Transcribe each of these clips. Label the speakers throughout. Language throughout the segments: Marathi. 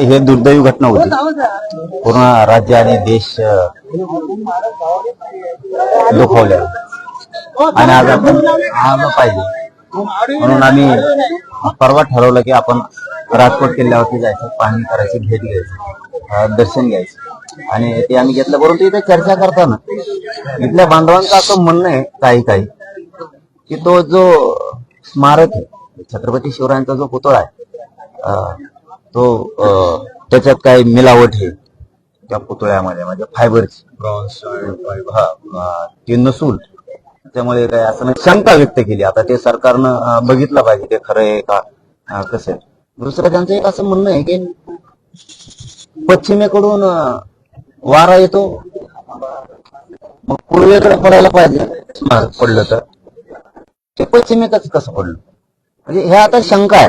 Speaker 1: हे दुर्दैवी घटना होती. पूर्ण राज्य आणि देश दुखावल्या आणि आज आपण आलं पाहिजे. म्हणून आम्ही परवा ठरवलं की आपण राजकोट किल्ल्यावरती जायचं पाहणी करायची भेट घ्यायची दर्शन घ्यायचं. आणि ते आम्ही घेतलं परंतु इथे चर्चा करताना इथल्या बांधवांचं असं म्हणणं आहे काही काही की तो जो स्मारक आहे छत्रपती शिवरायांचा जो पुतळा आहे तो त्याच्यात काही मिलावट आहे. त्या पुतळ्यामध्ये म्हणजे फायबरची. ब्रॉन्झ हा ते नसून त्यामुळे काय असं शंका व्यक्त केली. आता ते सरकारनं बघितलं पाहिजे ते खरं आहे का कसं आहे. दुसरं त्यांचं एक असं म्हणणं आहे की पश्चिमेकडून वारा येतो. मग पूर्वेकडे पडायला पाहिजे. पडलं तर. ते पश्चिमेकच कसं पडलं? म्हणजे हे आता शंका आहे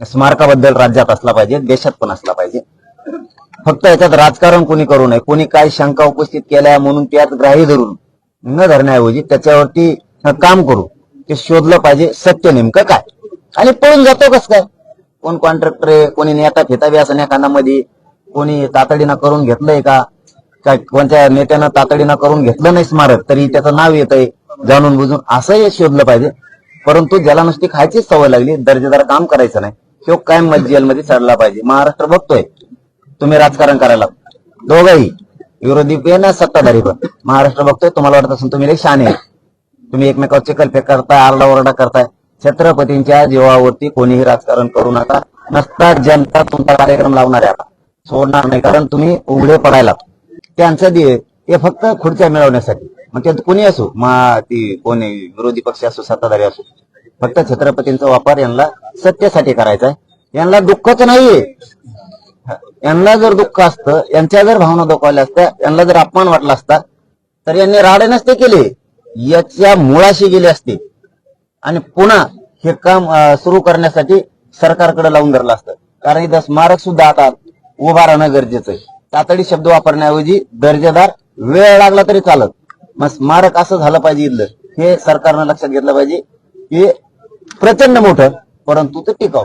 Speaker 1: स्मारकाबद्दल राज्यात असला पाहिजे देशात पण असला पाहिजे. फक्त याच्यात राजकारण कोणी करू नये कोणी काय शंका उपस्थित केल्या म्हणून त्यात ग्राही धरून न धरण्याऐवजी त्याच्यावरती काम करू. ते शोधलं पाहिजे सत्य नेमकं काय? आणि पळून जातो कस काय? कोण कॉन्ट्रॅक्टर आहे कोणी नेता फिता बी असं कानामध्ये कोणी तातडीनं करून घेतलंय का? काय कोणत्या नेत्यानं तातडीनं करून घेतलं नाही स्मारक तरी त्याचं नाव येत आहे जाणून बुजून असंही शोधलं पाहिजे. परंतु ज्याला नुसती खायचीच सवय लागली दर्जेदार काम करायचं नाही. तो कायम जेलमध्ये चढला पाहिजे. महाराष्ट्र बघतोय. तुम्ही राजकारण करायला दोघंही. विरोधी पण सत्ताधारी पण. महाराष्ट्र बघतोय तुम्हाला वाटत असेल तुम्ही लई शाने आहे. तुम्ही एकमेकावर कल्पे करताय आरडाओरडा करताय. छत्रपतींच्या जीवावरती कोणीही राजकारण करू नका. नसता जनता तुमचा कार्यक्रम लावणार आहे आता. सोडणार नाही कारण तुम्ही उघडे पडायला त्यांचं दे हे फक्त खुर्च्या मिळवण्यासाठी. मग ते कोणी असो? मा ती कोणी विरोधी पक्ष असो सत्ताधारी असो. फक्त छत्रपतींचा वापर यांना सत्तेसाठी करायचा आहे. यांना दुःखच नाहीये. यांना जर दुःख असतं यांच्या जर भावना दुखावल्या असत्या यांना जर अपमान वाटला असता तर यांनी राडे नसते केले. याच्या मुळाशी गेले असते. आणि पुन्हा हे काम सुरू करण्यासाठी सरकारकडे लावून धरलं असतं. कारण इथं स्मारक सुद्धा आता उभा राहणं गरजेचं आहे. तातडी शब्द वापरण्याऐवजी दर्जेदार वेळ लागला तरी चालत. मग स्मारक असं झालं पाहिजे इथलं. हे सरकारनं लक्षात घेतलं पाहिजे की प्रचंड मोठं परंतु ते टिकाऊ.